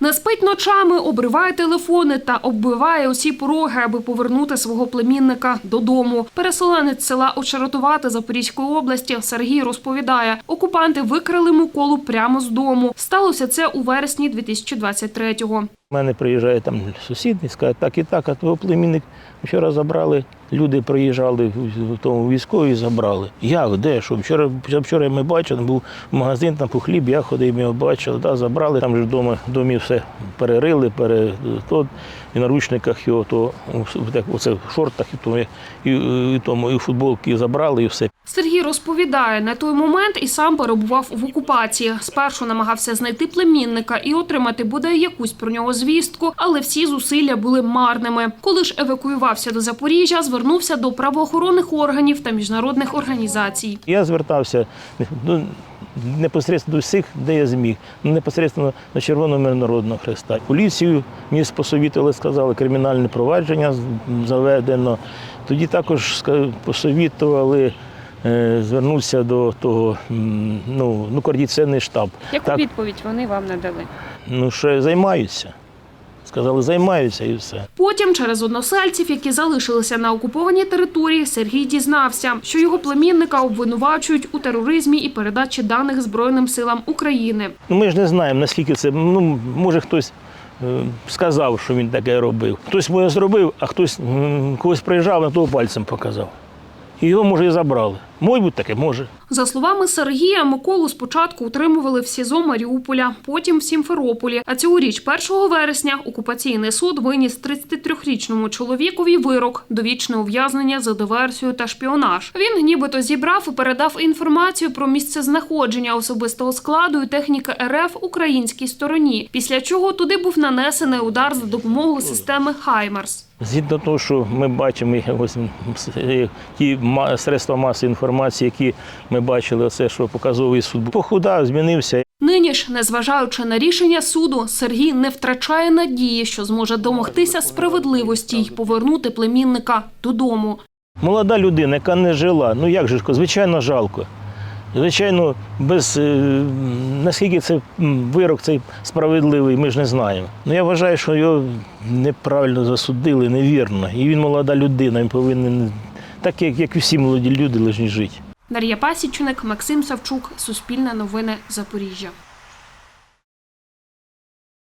Не спить ночами, обриває телефони та оббиває усі пороги, аби повернути свого племінника додому. Переселенець села Очеретувати Запорізької області Сергій розповідає, окупанти викрили Миколу прямо з дому. Сталося це у вересні 2023-го. У мене приїжджає там сусід і скаже, так і так, а твого племінник вчора забрали. Люди приїжджали в тому військові забрали. Як, де, що? Вчора, вчора ми бачили, був магазин, там по хліб, я ходив, ми бачили, да, забрали. Там же вдома в домі все перерили, пере, то, і на ручниках його, то в так, оце в шортах, і, тому, і, і, тому, і футболки забрали, і все. Сергій розповідає, на той момент і сам перебував в окупації. Спершу намагався знайти племінника і отримати бодай якусь про нього звістку, але всі зусилля були марними. Коли ж евакуювався до Запоріжжя, звернувся до правоохоронних органів та міжнародних організацій. Я звертався ну, непосередньо до всіх, де я зміг, ну, непосередньо до Червоного мирнородного хреста. Поліцію мені посовітували, сказали, кримінальне провадження заведено. Тоді також посовітували е, звернутися до того, ну, ну координаційний штаб. Яку Так. відповідь вони вам надали? Ну, що займаються. Сказали, займаються і все. Потім, через односельців, які залишилися на окупованій території, Сергій дізнався, що його племінника обвинувачують у тероризмі і передачі даних Збройним силам України. Ну, ми ж не знаємо, наскільки це. Ну, може, хтось е, сказав, що він таке робив. Хтось може зробив, а хтось когось приїжджав, на того пальцем показав. І його, може, і забрали. Може бути таке, може. За словами Сергія, Миколу спочатку утримували в СІЗО Маріуполя, потім в Сімферополі. А цьогоріч, 1 вересня, окупаційний суд виніс 33-річному чоловікові вирок довічне ув'язнення за диверсію та шпіонаж. Він нібито зібрав і передав інформацію про місце знаходження особистого складу і техніки РФ українській стороні. Після чого туди був нанесений удар за допомогою системи Хаймарс. Згідно того, що ми бачимо ось, е, ті средства масової інформації, які ми бачили, це що показовий суд похудав, змінився. Нині ж, незважаючи на рішення суду, Сергій не втрачає надії, що зможе домогтися справедливості й повернути племінника додому. Молода людина, яка не жила, ну як же звичайно, жалко. Звичайно, без е, наскільки це вирок цей справедливий, ми ж не знаємо. Ну я вважаю, що його неправильно засудили, невірно. І він молода людина, він повинен, так як, як всі молоді люди, лежні жити. Дар'я Пасічник, Максим Савчук, Суспільне новини, Запоріжжя.